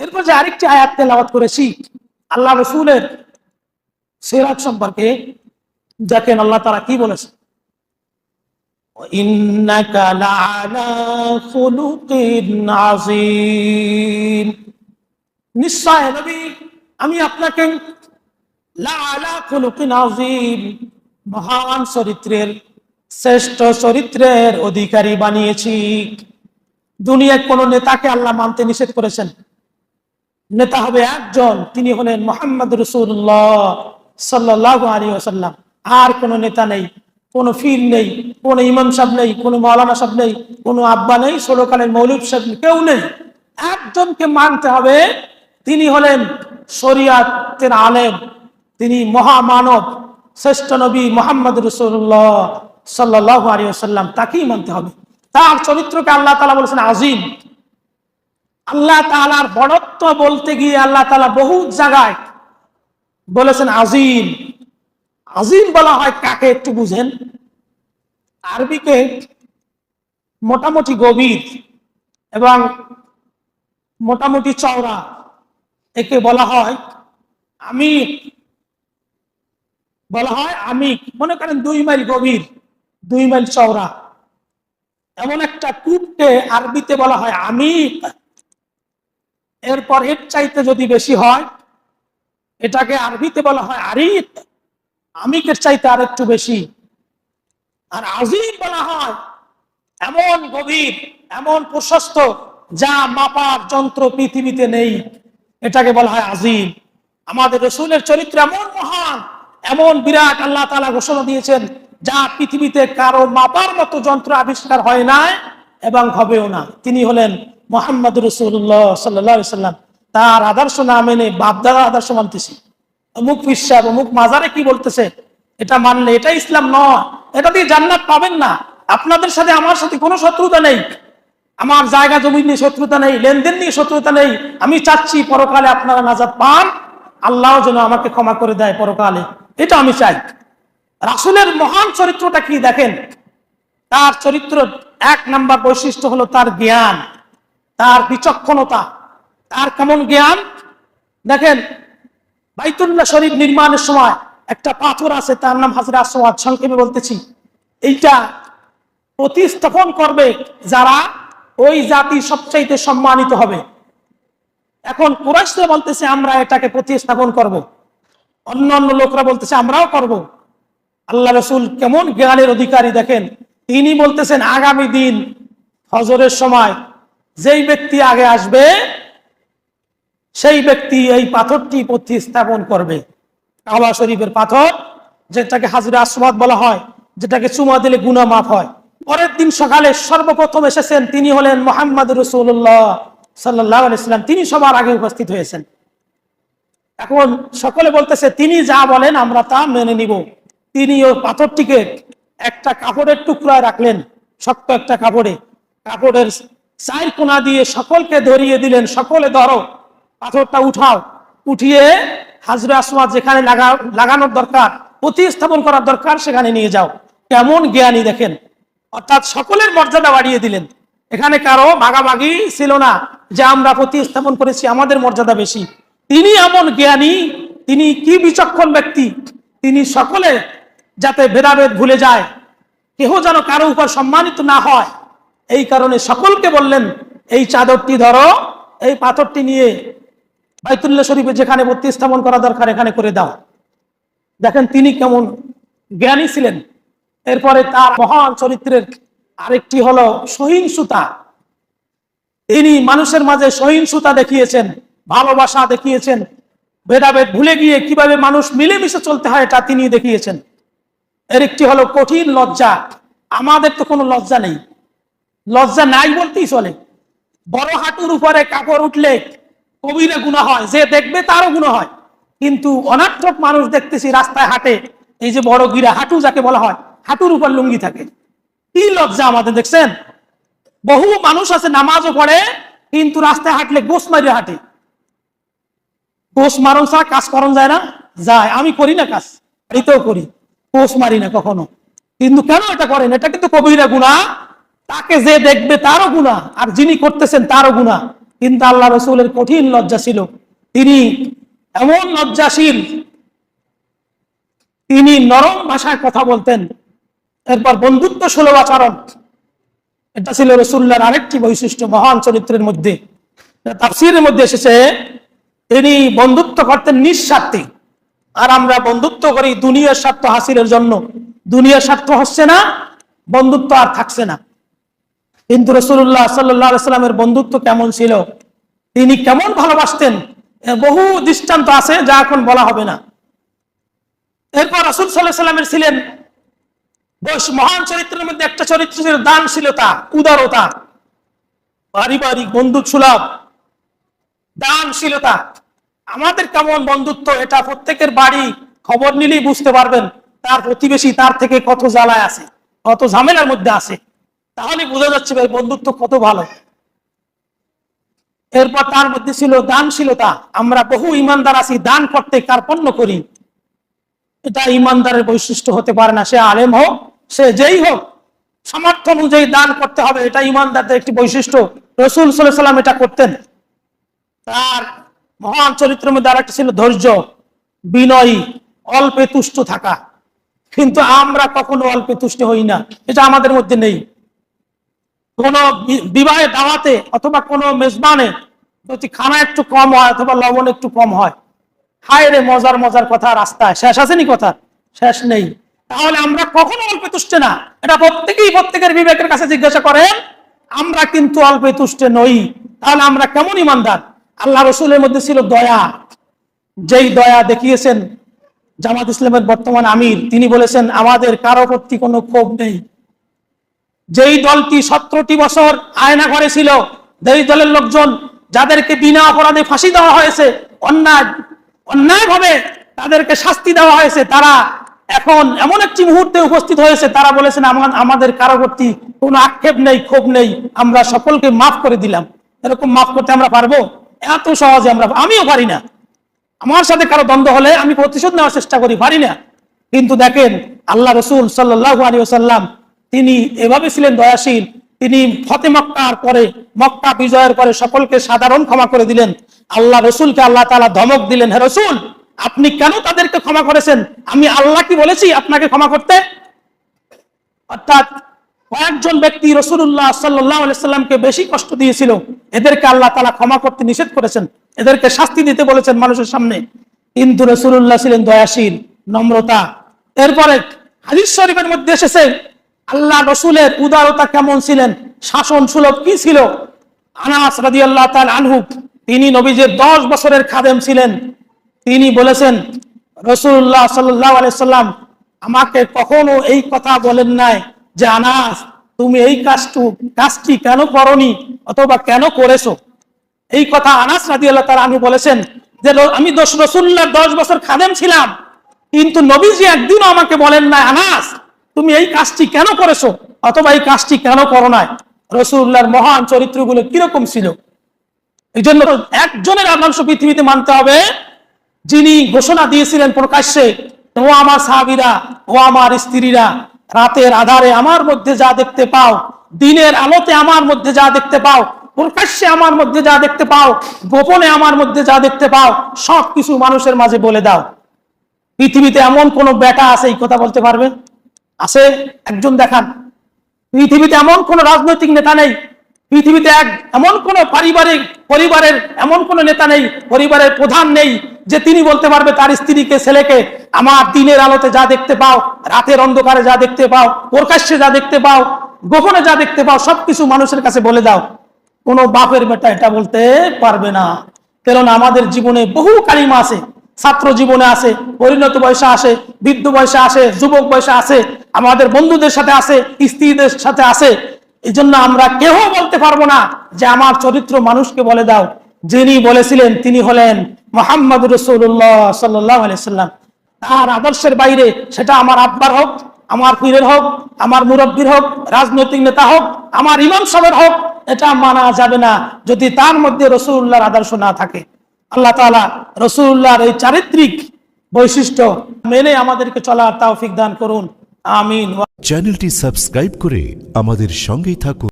এরপর যে আরেকটি আয়াত তেলাওয়াত করেছি, আল্লাহ রসুলের সেরাত সম্পর্কে, দেখেন আল্লাহ তারা কি বলেছে নিশ্চয় নবী, আমি আপনাকে মহান চরিত্রের, শ্রেষ্ঠ চরিত্রের অধিকারী বানিয়েছি। দুনিয়ায় কোন নেতাকে আল্লাহ মানতে নিষেধ করেছেন। নেতা হবে একজন, তিনি হলেন মোহাম্মদ রসুল্লাহ সাল্লাহ আলী আসাল্লাম আর কোনো নেতা নেই, কোনো ফির নেই, কোনো ইমাম সাহেব নেই, কোনো মৌলানা সাহেব নেই, কোনো আব্বা নেই ষোলকালের মৌলিক সাহেব কেউ নেই। একজনকে মানতে হবে, তিনি হলেন শরিয়াতের আলেম, তিনি মহামানব, শ্রেষ্ঠ নবী মোহাম্মদ রসুল্লাহ সাল্লাহ আলী আসাল্লাম তাকেই মানতে হবে। তার চরিত্রকে আল্লাহ তালা বলেছেন আজিম। আল্লাহ তালার বড়ত্ব বলতে গিয়ে আল্লাহ তালা বহু জায়গায় বলেছেন আজিম। আজিম বলা হয় কাকে একটু বুঝেন? আরবিকে মোটামুটি গভীর এবং মোটামুটি চওড়া। একে বলা হয় আমি বলা হয় আমি মনে করেন দুই মাইল গভীর, দুই মাইল চওড়া। এমন একটা কূপকে আরবিতে বলা হয় আমি এরপর এর চাইতে যদি বেশি হয়, এটাকে আরবিতে বলা হয় আরিফ, আমিকের চাইতে আর একটু বেশি। আর আজিম বলা হয় এমন গভীর, এমন প্রশস্ত, যা মাপার যন্ত্র পৃথিবীতে নেই। এটাকে বলা হয় আজিম। আমাদের রসুলের চরিত্র এমন মহান, এমন বিরাট আল্লাহ তালা ঘোষণা দিয়েছেন, যা পৃথিবীতে কারও মাপার মতো যন্ত্র আবিষ্কার হয় নাই এবং হবেও না তিনি হলেন মোহাম্মদ রসুল্লাহ সাল্লাহ সাল্লাম তার আদর্শ না মেনে বাপদাদার আদর্শ মানতেছি। অমুক বিশ্বাস, অমুক মাজারে কি বলতেছে? এটা মানলে এটা ইসলাম নয়। এটা দিয়ে জান্নাত পাবেন না। আপনাদের সাথে আমার সাথে কোনো শত্রুতা নেই। আমার জায়গা, জমি নিয়ে শত্রুতা নেই, লেনদেন নিয়ে শত্রুতা নেই। আমি চাচ্ছি পরকালে আপনারা নাজাদ পান। আল্লাহ যেন আমাকে ক্ষমা করে দেয় পরকালে। এটা আমি চাই। রাসুলের মহান চরিত্রটা কি দেখেন? তার চরিত্র এক নাম্বার বৈশিষ্ট্য হলো তার জ্ঞান। তার বিচক্ষণতা, তার কেমন জ্ঞান দেখেন, বাইতুল্লাহ শরীফ নির্মাণের সময় একটা পাথর আছে, তার নাম হাজরা আসওয়াদ সংক্ষেপে বলতেছি এইটা প্রতিস্থাপন করবে যারা ওই জাতি সবচাইতে সম্মানিত হবে এখন কুরাইশরা বলতেছে, আমরা এটাকে প্রতিস্থাপন করব। অন্য অন্য লোকরা বলতেছে, আমরাও করব। আল্লাহ রসুল কেমন জ্ঞানের অধিকারী দেখেন তিনি বলতেছেন, আগামী দিন হজরের সময় যেই ব্যক্তি আগে আসবে, সেই ব্যক্তি এই পাথরটি প্রতিস্থাপন করবে। কাবা শরীফের পাথর, যেটাকে হাজিরা আসমাদ বলা হয়, যেটাকে চুমা দিলে গুনা মাফ হয়। পরের দিন সকালে সর্বপ্রথম এসেছেন তিনি হলেন মোহাম্মদ রসুল্লাহ সাল্লাহ ইসলাম তিনি সবার আগে উপস্থিত হয়েছেন। এখন সকলে বলতেছে, তিনি যা বলেন আমরা তা মেনে নিব। তিনি ও পাথরটিকে একটা কাপড়ের টুকরায় রাখলেন, শক্ত একটা কাপড়ে। কাপড়ের চার কোনা দিয়ে সকলকে ধরিয়ে দিলেন, সকলে ধরো, পাথরটা উঠাও। উঠিয়ে হাজরা আসমাদ যেখানে লাগা, লাগানোর দরকার, প্রতিস্থাপন করার দরকার, সেখানে নিয়ে যাও। কেমন জ্ঞানী দেখেন। অর্থাৎ সকলের মর্যাদা বাড়িয়ে দিলেন। এখানে কারও ভাগাভাগি ছিল না যে আমরা প্রতিস্থাপন করেছি, আমাদের মর্যাদা বেশি। তিনি এমন জ্ঞানী, তিনি কি বিচক্ষণ ব্যক্তি। তিনি সকলে যাতে ভেদাভেদ ভুলে যায়। কেহ যেন কারও উপর সম্মানিত না হয়। এই কারণে সকলকে বললেন, এই চাদরটি ধরো, এই পাথরটি নিয়ে বাইতুল্লাহ শরীফে যেখানে প্রতিস্থাপন করা দরকার, এখানে করে দাও। দেখেন তিনি কেমন জ্ঞানী ছিলেন। এরপরে তার মহান চরিত্রের আরেকটি হলো সহিংসুতা। তিনি মানুষের মাঝে সহিংসুতা দেখিয়েছেন, ভালোবাসা দেখিয়েছেন, ভেদাভেদ ভুলে গিয়ে কীভাবে মানুষ মিলেমিশে চলতে হয় এটা তিনি দেখিয়েছেন। এর একটি হলো কঠিন লজ্জা। আমাদের তো কোনো লজ্জা নেই। লজ্জা নাই বলতেই চলে। বড় হাঁটুর উপরে কাপড় উঠলে কবিরে গুণা হয়, যে দেখবে তারও গুণা হয়। কিন্তু অনার্থক মানুষ দেখতেছি রাস্তায় হাঁটে, এই যে বড় গিরা হাঁটু যাকে বলা হয়, হাঁটুর উপর লুঙ্গি থাকে। কি লজ্জা আমাদের, দেখছেন? বহু মানুষ আছে নামাজও পড়ে, কিন্তু রাস্তায় হাঁটলে গোস মারিয়ে হাঁটে। গোস মারণ ছাড়া কাজ করন যায় না? যায়। আমি করি না কাজ, বাড়িতেও করি। গোস মারি না কখনো। কিন্তু কেন এটা করেন? এটা কিন্তু কবিরা গুণা। তাকে যে দেখবে তারও গুণা আর যিনি করতেছেন তারও গুণা কিন্তু আল্লাহ রসুলের কঠিন লজ্জা ছিল। তিনি এমন লজ্জাশীল, তিনি নরম ভাষায় কথা বলতেন। এরপর বন্ধুত্ব সুলভ আচরণ। এটা ছিল রসুল্লাহর আরেকটি বৈশিষ্ট্য মহান চরিত্রের মধ্যে। তাফসিরের মধ্যে এসেছে, তিনি বন্ধুত্ব করতেন নিঃস্বার্থে। আর আমরা বন্ধুত্ব করি দুনিয়ার স্বার্থ হাসিলের জন্য। দুনিয়ার স্বার্থ হচ্ছে না, বন্ধুত্ব আর থাকছে না। কিন্তু রসুল্লাহ সাল্লাহ সাল্লামের বন্ধুত্ব কেমন ছিল? তিনি কেমন ভালোবাসতেন? বহু দৃষ্টান্ত আছে, যা এখন বলা হবে না। এরপর রাসুল সাল্লাহ সাল্লামের ছিলেন মহান চরিত্রের মধ্যে একটা চরিত্র ছিল দানশীলতা উদারতা। পারিবারিক বন্ধু সুলভ দানশীলতা আমাদের কেমন বন্ধুত্ব, এটা প্রত্যেকের বাড়ি খবর নিলেই বুঝতে পারবেন। তার প্রতিবেশী তার থেকে কত জ্বালায় আছে, কত ঝামেলার মধ্যে আছে। তাহলে বোঝা যাচ্ছে ভাই, বন্ধুত্ব কত ভালো। এরপর তার মধ্যে ছিল, দানশীলতা। আমরা বহু ইমানদার আছি, দান করতে কার্পণ্য করি? এটা ইমানদারের বৈশিষ্ট্য হতে পারে না, সে আলেম হোক, সে যেই হোক, সামর্থ্য অনুযায়ী দান করতে হবে, এটা ইমানদারদের একটি বৈশিষ্ট্য। রসুল সাল্লাহ সাল্লাম এটা করতেন। তার মহান চরিত্রের মধ্যে আরেকটা ছিল ধৈর্য, বিনয়ী, অল্পে তুষ্ট থাকা। কিন্তু আমরা কখনো অল্পে তুষ্ট হই না, এটা আমাদের মধ্যে নেই। কোন বিবাহে দাওয়াতে অথবা কোনো মেজবানে যদি খানা একটু কম হয় অথবা লবণ একটু কম হয়, হায় রে মজার মজার কথা রাস্তায়। শেষ আসেনি কথা? শেষ নেই। তাহলে আমরা কখনো অল্পে তুষ্টে না। এটা প্রত্যেকেই প্রত্যেকের বিবেকের কাছে জিজ্ঞাসা করেন, আমরা কিন্তু অল্পে তুষ্টে নই। তাহলে আমরা কেমন ইমানদার? আল্লাহ রসুলের মধ্যে ছিল দয়া। যেই দয়া দেখিয়েছেন জামাত ইসলামের বর্তমান আমির, তিনি বলেছেন, আমাদের কারও প্রতি কোনো ক্ষোভ নেই। যেই দলটি সতেরোটি বছর আয়না ঘরে ছিল, যেই দলের লোকজন যাদেরকে বিনা অপরাধে ফাঁসি দেওয়া হয়েছে, অন্যায় অন্যায় ভাবে তাদেরকে শাস্তি দেওয়া হয়েছে, তারা এখন এমন একটি মুহূর্তে উপস্থিত হয়েছে, তারা বলেছেন আমাদের কারও প্রতি কোনো আক্ষেপ নেই, ক্ষোভ নেই, আমরা সকলকে মাফ করে দিলাম। এরকম মাফ করতে আমরা পারব? এত সহজে আমরা আমিও পারি না। আমার সাথে কারও দ্বন্দ্ব হলে আমি প্রতিশোধ নেওয়ার চেষ্টা করি, পারি না। কিন্তু দেখেন, আল্লাহ রসুল সাল্লাহ আলী সাল্লাম তিনি এভাবে ছিলেন দয়াশীল। তিনি ফতে মক্কার পরে, মক্কা বিজয়ের পরে সকলকে সাধারণ ক্ষমা করে দিলেন। আল্লাহ রসুলকে আল্লাহ তালা ধমক দিলেন, হে রসুল, আপনি কেন তাদেরকে ক্ষমা করেছেন? আমি আল্লাহ কি বলেছি আপনাকে ক্ষমা করতে? অর্থাৎ কয়েকজন ব্যক্তি রসুল্লাহ সাল্লাহ সাল্লামকে বেশি কষ্ট দিয়েছিল। এদেরকে আল্লাহ তালা ক্ষমা করতে নিষেধ করেছেন। এদেরকে শাস্তি দিতে বলেছেন মানুষের সামনে। কিন্তু রসুল্লাহ ছিলেন দয়াশীল, নম্রতা। এরপরে হাদিস শরীফের মধ্যে এসেছে আল্লাহ রসুলের উদারতা কেমন ছিলেন? শাসন সুলভ কি ছিল? আনাস রাদি আল্লাহ আনহু, তিনি নবীজের দশ বছরের খাদেম ছিলেন। তিনি বলেছেন রসুল্লাহ সাল্লাহ আলাইসাল্লাম আমাকে কখনো এই কথা বলেন নাই যে, আনাস, তুমি এই কাজটু, কাজটি কেন করনি অথবা কেন করেছ? এই কথা আনাস রাদি আল্লাহ তার আমি বলেছেন যে আমি রসুল্লাহ দশ বছর খাদেম ছিলাম, কিন্তু নবীজি একদিনও আমাকে বলেন নাই, আনাস তুমি এই কাজটি কেন করেছ? অথবা এই কাজটি কেন করো নাই? রসুল্লাহর মহান চরিত্রগুলো কীরকম ছিল? এই জন্য একজনের আদর্শ পৃথিবীতে মানতে হবে, যিনি ঘোষণা দিয়েছিলেন প্রকাশ্যে, ও আমার সাহাবিরা, ও আমার স্ত্রীরা, রাতের আধারে আমার মধ্যে যা দেখতে পাও, দিনের আলোতে আমার মধ্যে যা দেখতে পাও, প্রকাশ্যে আমার মধ্যে যা দেখতে পাও, গোপনে আমার মধ্যে যা দেখতে পাও সব কিছু মানুষের মাঝে বলে দাও। পৃথিবীতে এমন কোন বেটা আছে, এই কথা বলতে পারবে? আছে, একজন দেখান। পৃথিবীতে এমন কোন রাজনৈতিক নেতা নেই, পৃথিবীতে এক এমন কোন পারিবারিক পরিবারের এমন কোন নেতা নেই, পরিবারের প্রধান নেই, যে তিনি বলতে পারবে তার স্ত্রীকে, ছেলেকে, আমার দিনের আলোতে যা দেখতে পাও, রাতের অন্ধকারে যা দেখতে পাও, প্রকাশ্যে যা দেখতে পাও, গোপনে যা দেখতে পাও, সবকিছু মানুষের কাছে বলে দাও। কোনো বাপের বেটা এটা বলতে পারবে না। কেননা আমাদের জীবনে বহু কালিমা আছে। ছাত্র জীবনে আসে পরিণত বয়সে আসে, বৃদ্ধ বয়সে আসে, যুবক বয়সে আসে, আমাদের বন্ধুদের সাথে আসে, স্ত্রীদের সাথে আসে। এই জন্য আমরা কেউ বলতে পারব না যে আমার চরিত্র মানুষকে বলে দাও। যিনি বলেছিলেন, তিনি হলেন মোহাম্মদ রসুল্লাহ সাল্লাহ সাল্লাম। তার আদর্শের বাইরে সেটা আমার আব্বার হোক, আমার পীরের হোক, আমার মুরব্বীর হোক, রাজনৈতিক নেতা হোক, আমার ইমাম সাহেবের হোক, এটা মানা যাবে না। যদি তার মধ্যে রসুল্লাহর আদর্শ না থাকে। আল্লাহ তালা রসুল্লাহর এই চারিত্রিক বৈশিষ্ট্য মেনে আমাদেরকে চলার তাওফিক দান করুন। আমিন। চ্যানেলটি সাবস্ক্রাইব করে আমাদের সঙ্গেই থাকুন।